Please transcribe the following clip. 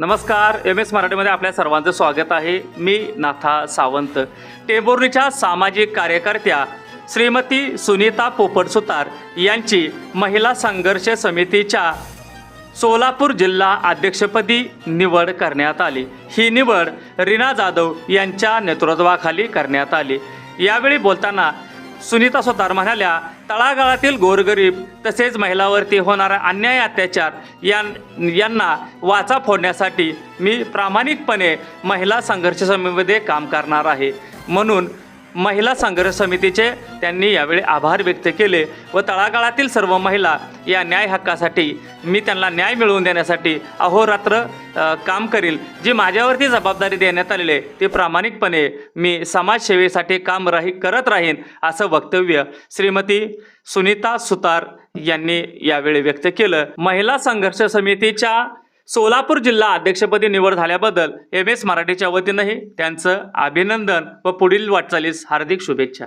नमस्कार M S मराठीमध्ये आपल्या सर्वांचं स्वागत आहे. मी नाथा सावंत. टेंभुर्णीच्या सामाजिक कार्यकर्त्या श्रीमती सुनीता पोपटसुतार यांची महिला संघर्ष समितीच्या सोलापूर जिल्हा अध्यक्षपदी निवड करण्यात आली. ही निवड रीना जाधव यांच्या नेतृत्वाखाली करण्यात आली. यावेळी बोलताना सुनीता सुतार म्हणाल्या तळागाळातील गोरगरीब तसेच महिलावरती होणारा अन्याय अत्याचार यां यांना वाचा फोडण्यासाठी मी प्रामाणिकपणे महिला संघर्ष समितीमध्ये काम करणार आहे. म्हणून महिला संघर्ष समितीचे त्यांनी यावेळी आभार व्यक्त केले व तळागाळातील सर्व महिला या न्याय हक्कासाठी मी त्यांना न्याय मिळवून देण्यासाठी अहोरात्र काम करील. जी माझ्यावरती जबाबदारी देण्यात आलेली आहे ती प्रामाणिकपणे मी समाजसेवेसाठी काम राही करत राहीन असं वक्तव्य श्रीमती सुनीता सुतार यांनी यावेळी व्यक्त केलं. महिला संघर्ष समितीच्या सोलापूर जिल्हा अध्यक्षपदी निवड झाल्याबद्दल एम एस मराठीच्या वतीनंही त्यांचं अभिनंदन व पुढील वाटचालीस हार्दिक शुभेच्छा.